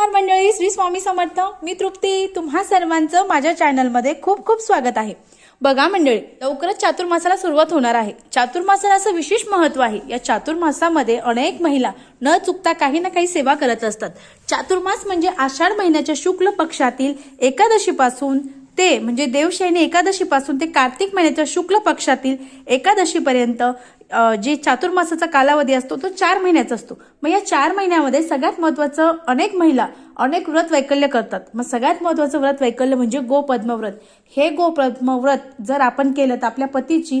नमस्कार मंडळी श्री स्वामी समर्थ. मी तृप्ती. तुम्हा सर्वांचं माझ्या चॅनलमध्ये खूप खूप स्वागत आहे. बघा मंडळी लवकरच चातुर्मासाला सुरुवात होणार आहे. चातुर्मासाला असं विशेष महत्त्व आहे या चातुर्मासामध्ये अनेक महिला न चुकता काही ना काही सेवा करत असतात. चातुर्मास म्हणजे आषाढ महिन्याच्या शुक्ल पक्षातील एकादशीपासून ते म्हणजे देवशयनी एकादशीपासून ते कार्तिक महिन्याच्या शुक्ल पक्षातील एकादशीपर्यंत जे चातुर्मासाचा कालावधी असतो तो चार महिन्याचा असतो. मग या चार महिन्यामध्ये सगळ्यात महत्वाचं अनेक महिला अनेक व्रत वैकल्य करतात. मग सगळ्यात महत्वाचं व्रत वैकल्य म्हणजे गोपद्मव्रत. हे गोपद्मव्रत जर आपण केलं तर आपल्या पतीची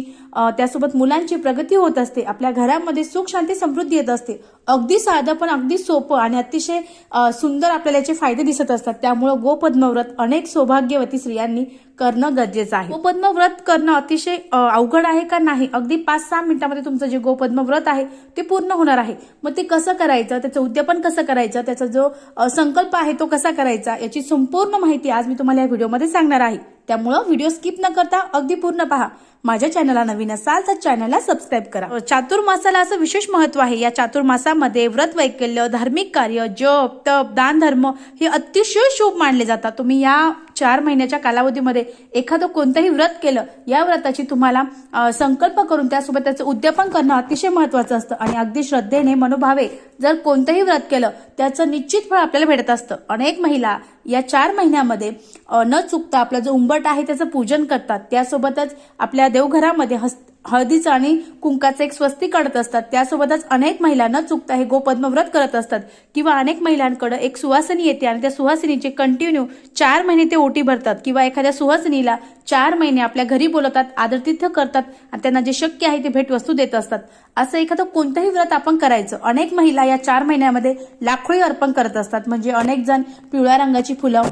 त्यासोबत मुलांची प्रगती होत असते. आपल्या घरामध्ये सुख शांती समृद्धी येत असते. अगदी साधं पण अगदी सोपं आणि अतिशय सुंदर आपल्याला याचे फायदे दिसत असतात. त्यामुळं गोपद्मव्रत अनेक सौभाग्यवती स्त्रियांनी करणं गरजेचं आहे. गोपद्म व्रत करणं अतिशय अवघड आहे का नाही? अगदी पाच सहा मिनिटांमध्ये तुमचं जे गोपद्म व्रत आहे ते पूर्ण होणार आहे. मग ते कसं करायचं? त्याचं उद्यापन कसं करायचं? त्याचा जो संकल्प आहे तो कसा करायचा? याची संपूर्ण माहिती आज मी तुम्हाला या व्हिडिओमध्ये सांगणार आहे. त्यामुळं व्हिडिओ स्किप न करता अगदी पूर्ण पहा. माझ्या चॅनलला नवीन असाल तर चॅनलला सबस्क्राईब करा. चातुर्मासाला असं विशेष महत्त्व आहे. या चातुर्मासामध्ये व्रत वैकल्य धार्मिक कार्य जप तप दान धर्म हे अतिशय शुभ मानले जातात. तुम्ही या चार महिन्याच्या कालावधीमध्ये एखादं कोणतंही व्रत केलं या व्रताची तुम्हाला संकल्प करून त्यासोबत त्याचं उद्यापन करणं अतिशय महत्वाचं असतं. आणि अगदी श्रद्धेने मनोभावे जर कोणतंही व्रत केलं त्याचं निश्चित फळ आपल्याला भेटत असतं. अनेक महिला या चार महिन्यामध्ये न चुकता आपला जो उंबट आहे त्याचं पूजन करतात. त्यासोबतच आपल्या देवघरामध्ये हस्त हळदीचं आणि कुंकाचं एक स्वस्ती काढत असतात. त्यासोबतच अनेक महिला न चुकता हे गोपद्म व्रत करत असतात. किंवा अनेक महिलांकडे एक सुवासिनी येते आणि त्या सुवासिनीचे कंटिन्यू चार महिने ते ओटी भरतात. किंवा एखाद्या सुवासिनीला चार महिने आपल्या घरी बोलवतात आदरतिथ्य करतात आणि त्यांना जे शक्य आहे ते भेटवस्तू देत असतात. असं एखादं कोणतंही व्रत आपण करायचं. अनेक महिला या चार महिन्यामध्ये लाखोळी अर्पण करत असतात. म्हणजे अनेक जण पिवळ्या रंगाची फुलं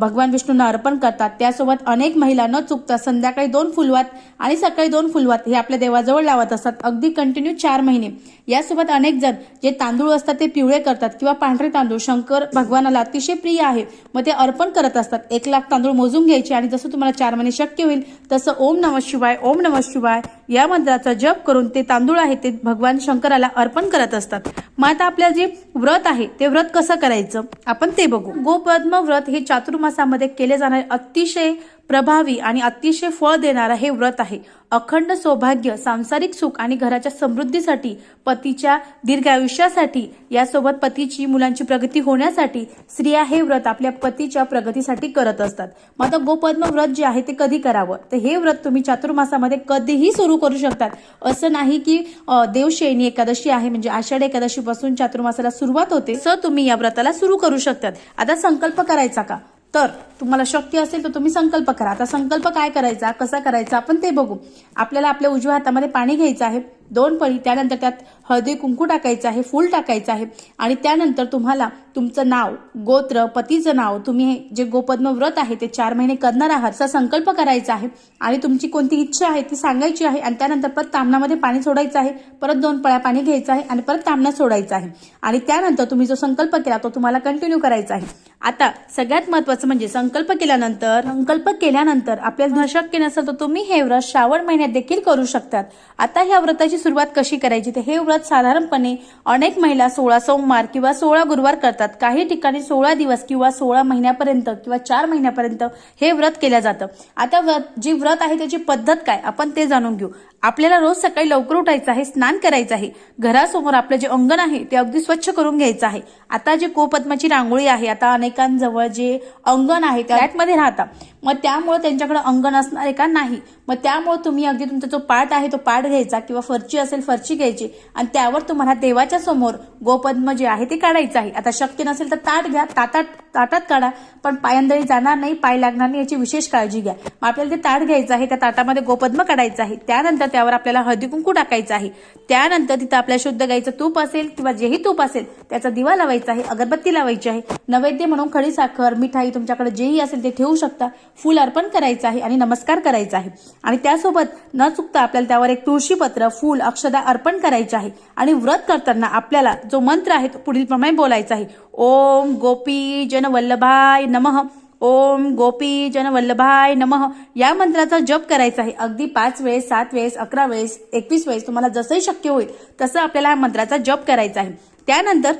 भगवान विष्णूंना अर्पण करतात. त्यासोबत अनेक महिला न चुकता. संध्याकाळी दोन फुलवात आणि सकाळी दोन फुलवात हे आपल्या देवाजवळ लावत असतात. अगदी कंटिन्यू चार महिने. यासोबत अनेक जण जे तांदूळ असतात ते पिवळे करतात किंवा पांढरे तांदूळ. शंकर भगवानाला अतिशय प्रिय आहे. मग ते अर्पण करत असतात. एक लाख तांदूळ मोजून घ्यायचे आणि जसं तुम्हाला चार महिने शक्य होईल तसं ओम नम शिवाय ओम नम शिवाय या मंत्राचा जप करून ते तांदूळ आहे ते भगवान शंकराला अर्पण करत असतात. मग आता आपल्या जे व्रत आहे ते व्रत कसं करायचं? आपण ते बघू. गोपद्म व्रत हे चातुर्मासामध्ये केले जाणारे अतिशय प्रभावी आणि अतिशय फळ देणारा हे व्रत आहे. अखंड सौभाग्य सांसारिक सुख आणि घराच्या समृद्धीसाठी पतीच्या दीर्घ आयुष्यासाठी यासोबत पतीची मुलांची प्रगती होण्यासाठी स्त्रिया हे व्रत आपल्या पतीच्या प्रगतीसाठी करत असतात. मग आता गोपद्म व्रत जे आहे ते कधी करावं? तर हे व्रत तुम्ही चातुर्मासामध्ये कधीही सुरू करू शकतात. असं नाही की अ, देवशयनी एकादशी आहे म्हणजे आषाढ एकादशीपासून चातुर्मासाला सुरुवात होते सर तुम्ही या व्रताला सुरू करू शकतात. आता संकल्प करायचा का? तर तुम्हाला शक्य असेल तर तुम्ही संकल्प करा. आता संकल्प काय करायचा कसा करायचा आपण ते बघू. आपल्याला आपल्या उजव्या हातामध्ये पाणी घ्यायचं आहे. दोन पळी त्यानंतर त्यात हळदी कुंकू टाकायचं आहे फूल टाकायचं आहे. आणि त्यानंतर तुम्हाला तुमचं नाव गोत्र पतीचं नाव तुम्ही हे जे गोपद्म व्रत आहे ते चार महिने करणार आहात असा संकल्प करायचा आहे. आणि तुमची कोणती इच्छा आहे ती सांगायची आहे. आणि त्यानंतर परत तामणामध्ये पाणी सोडायचं आहे. परत दोन पळ्या पाणी घ्यायचं आहे. आणि परत तामणा सोडायचं आहे. आणि त्यानंतर तुम्ही जो संकल्प केला तो तुम्हाला कंटिन्यू करायचा आहे. आता सगळ्यात महत्वाचं म्हणजे संकल्प केल्यानंतर संकल्प केल्यानंतर आपल्याला शक्य नसेल तर तुम्ही हे व्रत श्रावण महिन्यात देखील करू शकतात. आता ह्या व्रताची सुरुवात कशी करायची तर हे व्रत साधारणपणे अनेक महिला सोळा सोमवार किंवा सोळा गुरुवार करतात. काही ठिकाणी सोळा दिवस किंवा सोळा महिन्यापर्यंत किंवा चार महिन्यापर्यंत हे व्रत केलं जातं. आता व्रत जी व्रत आहे त्याची पद्धत काय? आपण ते जाणून घेऊ. आपल्याला रोज सकाळी लवकर उठायचं आहे स्नान करायचं आहे. घरासमोर आपलं जे अंगण आहे ते अगदी स्वच्छ करून घ्यायचं आहे. आता जे कोपद्माची रांगोळी आहे आता अनेकांजवळ जे अंगण आहे त्या राहतात राहता. मग त्यामुळे त्यांच्याकडे अंगण असणार आहे का? नाही. मग त्यामुळे तुम्ही अगदी तुमचा जो पाठ आहे तो पाठ घ्यायचा किंवा फरची असेल फरची घ्यायची. आणि त्यावर तुम्हाला देवाच्या समोर गोपद्म जे आहे ते काढायचं आहे. आता शक्य नसेल तर ताट घ्या. ताटात ताटात काढा. पण पायांदळी जाणार नाही पाय लागणार नाही याची विशेष काळजी घ्या. मग आपल्याला ते ताट घ्यायचं आहे त्या ताटामध्ये गोपद्म काढायचं आहे. त्यानंतर त्यावर आपल्याला हळदी कुंकू टाकायचं आहे. त्यानंतर तिथं आपल्या शुद्ध गाईचं तूप असेल किंवा जेही तूप असेल त्याचा दिवा लावायचा आहे अगरबत्ती लावायची आहे नैवेद्य म्हणून खडी साखर मिठाई तुमच्याकडे जेही असेल ते ठेवू शकता. फूल अर्पण करायचं आहे आणि नमस्कार करायचा आहे. आणि त्यासोबत न चुकता आपल्याला त्यावर एक तुळशीपत्र फूल अक्षदा अर्पण करायचे आहे. आणि व्रत करताना आपल्याला जो मंत्र आहे तो पुढील प्रमाणे बोलायचा आहे. ओम गोपी जन वल्लभाय नमः. ओम गोपी जन वल्लभाय नमः. या मंत्राचा जप करायचा आहे. अगदी पाच वेळेस सात वेळेस अकरा वेळेस एकवीस वेळेस तुम्हाला जसंही शक्य होईल तसं आपल्याला या मंत्राचा जप करायचा आहे. त्यानंतर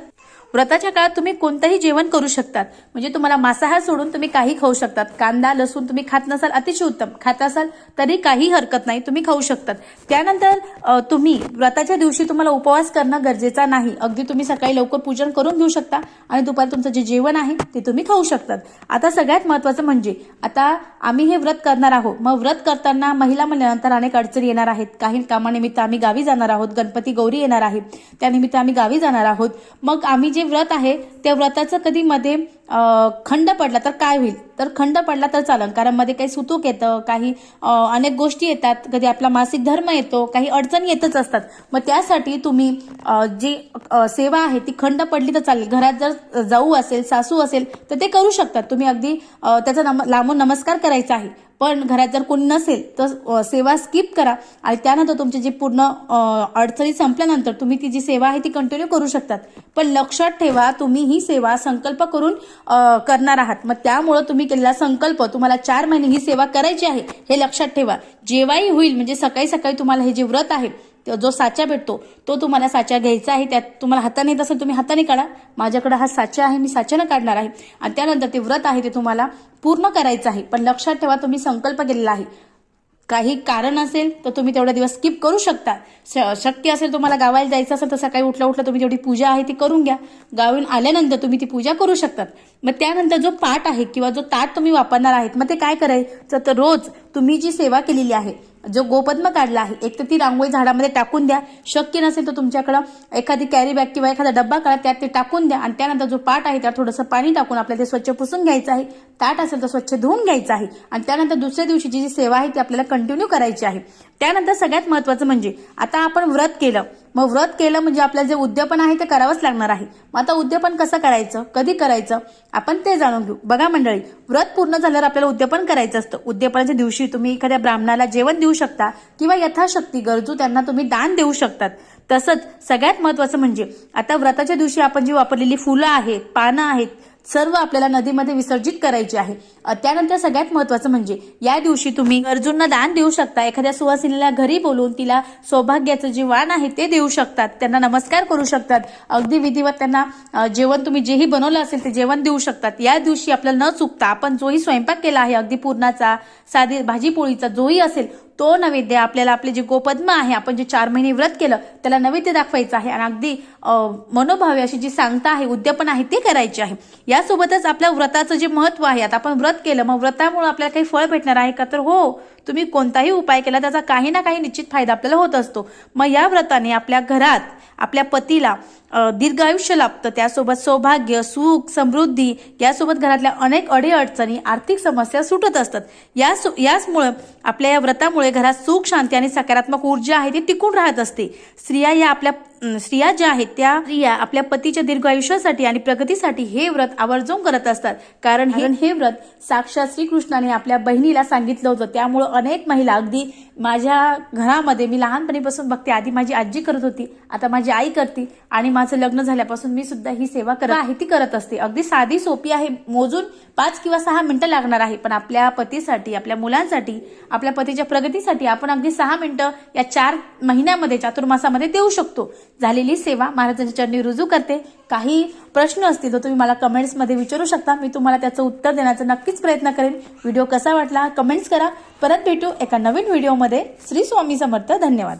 व्रताच्या काळात तुम्ही कोणतंही जेवण करू शकतात. म्हणजे तुम्हाला मांसाहार सोडून तुम्ही काही खाऊ शकतात. कांदा लसूण तुम्ही खात नसाल अतिशय उत्तम. खात असाल तरी काही हरकत नाही तुम्ही खाऊ शकतात. त्यानंतर तुम्ही व्रताच्या दिवशी तुम्हाला उपवास करणं गरजेचा नाही. अगदी तुम्ही सकाळी लवकर पूजन करून घेऊ शकता आणि दुपारी तुमचं जे जेवण आहे ते तुम्ही खाऊ शकतात. आता सगळ्यात महत्वाचं म्हणजे आता आम्ही हे व्रत करणार आहोत. मग व्रत करताना महिला म्हणल्यानंतर अनेक अडचणी येणार आहेत. काही कामानिमित्त आम्ही गावी जाणार आहोत. गणपती गौरी येणार आहे त्यानिमित्त आम्ही गावी जाणार आहोत. मग आम्ही जे व्रत आहे त्या व्रताचं कधी मध्ये खंड पडला तर काय होईल? तर खंड पडला तर चालन कारण मध्ये काही सुतूक येतं काही अनेक गोष्टी येतात कधी आपला मासिक धर्म येतो काही अडचणी येतच असतात. मग त्यासाठी तुम्ही जी सेवा आहे ती खंड पडली तर चालेल. घरात जर जाऊ असेल सासू असेल तर ते करू शकतात. तुम्ही अगदी त्याचा नम लांबून नमस्कार करायचा आहे. पण घरात जर कोणी नसेल तर सेवा स्किप करा. आणि त्यानंतर तुमची जी पूर्ण अडचणी संपल्यानंतर तुम्ही ती जी सेवा आहे ती कंटिन्यू करू शकतात. पण लक्षात ठेवा तुम्ही ही सेवा संकल्प करून करणार आहात. मग त्यामुळं तुम्ही केलेला संकल्प तुम्हाला चार महिने ही सेवा करायची आहे हे लक्षात ठेवा. जेव्हाही होईल म्हणजे सकाळी सकाळी तुम्हाला हे जे व्रत आहे जो साचा भेटतो तो तुम्हाला साचा घ्यायचा आहे त्यात तुम्हाला हाताने येत असेल तुम्ही हाताने काढा. माझ्याकडे हा साचा आहे मी साच्यानं काढणार आहे. आणि त्यानंतर ते व्रत आहे ते तुम्हाला पूर्ण करायचं आहे. पण लक्षात ठेवा तुम्ही संकल्प केलेला आहे. काही कारण असेल तर तुम्ही तेवढा दिवस स्किप करू शकता. श- शक्य असेल तुम्हाला गावाला जायचं असेल तर सकाळी उठल्या उठला तुम्ही तेवढी पूजा आहे ती करून घ्या. गावून आल्यानंतर तुम्ही ती पूजा करू शकतात. मग त्यानंतर जो पाठ आहे किंवा जो ताट तुम्ही वापरणार आहेत मग ते काय करायचं तर रोज तुम्ही जी सेवा केलेली आहे जो गोपद्म काढला आहे एक तर ती रांगोळी झाडामध्ये टाकून द्या. शक्य नसेल तर तुमच्याकडं एखादी कॅरी बॅग किंवा एखादा डब्बा काढा त्यात ते टाकून द्या. आणि त्यानंतर जो पाट आहे त्यात थोडंसं पाणी टाकून आपल्याला ते स्वच्छ पुसून घ्यायचं आहे. ताट असेल तर स्वच्छ धुवून घ्यायचं आहे. आणि त्यानंतर दुसऱ्या दिवशीची जी सेवा आहे ती आपल्याला कंटिन्यू करायची आहे. त्यानंतर सगळ्यात महत्वाचं म्हणजे आता आपण व्रत केलं. मग व्रत केलं म्हणजे आपल्याला जे उद्यापन आहे ते करावंच लागणार आहे. मग आता उद्यापन कसं करायचं? कधी करायचं? आपण ते जाणून घेऊ. बघा मंडळी व्रत पूर्ण झाल्यावर आपल्याला उद्यापन करायचं असतं. उद्यापनाच्या दिवशी तुम्ही एखाद्या ब्राह्मणाला जेवण देऊ शकता किंवा यथाशक्ती गरजू त्यांना तुम्ही दान देऊ शकतात. तसंच सगळ्यात महत्वाचं म्हणजे आता व्रताच्या दिवशी आपण जी वापरलेली फुलं आहेत पानं आहेत सर्व आपल्याला नदीमध्ये विसर्जित करायची आहे. त्यानंतर सगळ्यात महत्वाचं म्हणजे या दिवशी तुम्ही गरजूंना दान देऊ शकता. एखाद्या सुवासिनीला घरी बोलून तिला सौभाग्याचं जे वाण आहे ते देऊ शकतात. त्यांना नमस्कार करू शकतात. अगदी विधिवत त्यांना जेवण तुम्ही जेही बनवलं असेल ते जेवण देऊ शकतात. या दिवशी आपल्याला न चुकता आपण जोही स्वयंपाक केला आहे अगदी पूर्णाचा साधी भाजी पोळीचा जोही असेल तो नैवेद्य आपल्याला आपले जे गोपद्म आहे आपण जे चार महिने व्रत केलं त्याला नैवेद्य दाखवायचं आहे. आणि अगदी मनोभावे अशी जी सांगता आहे उद्यापन आहे ते करायचे आहे. यासोबतच आपल्या व्रताचं जे महत्त्व आहे आता आपण व्रत केलं मग व्रतामुळे आपल्याला काही फळ भेटणार आहे का? तर हो तुम्ही कोणताही उपाय केला त्याचा काही ना काही निश्चित फायदा आपल्याला होत असतो. मग या व्रताने आपल्या घरात आपल्या पतीला दीर्घ आयुष्य लाभतं. त्यासोबत सौभाग्य सुख समृद्धी यासोबत घरातल्या अनेक अडीअडचणी आर्थिक समस्या सुटत असतात. यास याचमुळं आपल्या या व्रतामुळे घरात सुख शांती आणि सकारात्मक ऊर्जा आहे ती टिकून राहत असते. स्त्रिया या आपल्या स्त्रिया ज्या आहेत त्या स्त्रिया आपल्या पतीच्या दीर्घ आयुष्यासाठी आणि प्रगतीसाठी हे व्रत आवर्जून करत असतात. कारण हे व्रत साक्षात श्रीकृष्णाने आपल्या बहिणीला सांगितलं होतं. त्यामुळं अनेक महिला अगदी माझ्या घरामध्ये मी लहानपणीपासून बघते आधी माझी आजी करत होती आता माझी आई करते आणि माझं लग्न झाल्यापासून मी सुद्धा ही सेवा करत आहे ती करत असते. अगदी साधी सोपी आहे मोजून पाच किंवा सहा मिनिटं लागणार आहे पण आपल्या पतीसाठी आपल्या मुलांसाठी आपल्या पतीच्या प्रगतीसाठी आपण अगदी सहा मिनिटं या चार महिन्यामध्ये चातुर्मासामध्ये देऊ शकतो. झालेली सेवा महाराजांच्या चरणी रुजू करते. काही प्रश्न असतील तर तुम्ही मला कमेंट्समध्ये विचारू शकता. मी तुम्हाला त्याचं उत्तर देण्याचा नक्कीच प्रयत्न करेन. व्हिडिओ कसा वाटला? कमेंट्स करा. परत भेटू एका नवीन व्हिडिओमध्ये श्री स्वामी समर्थ. धन्यवाद.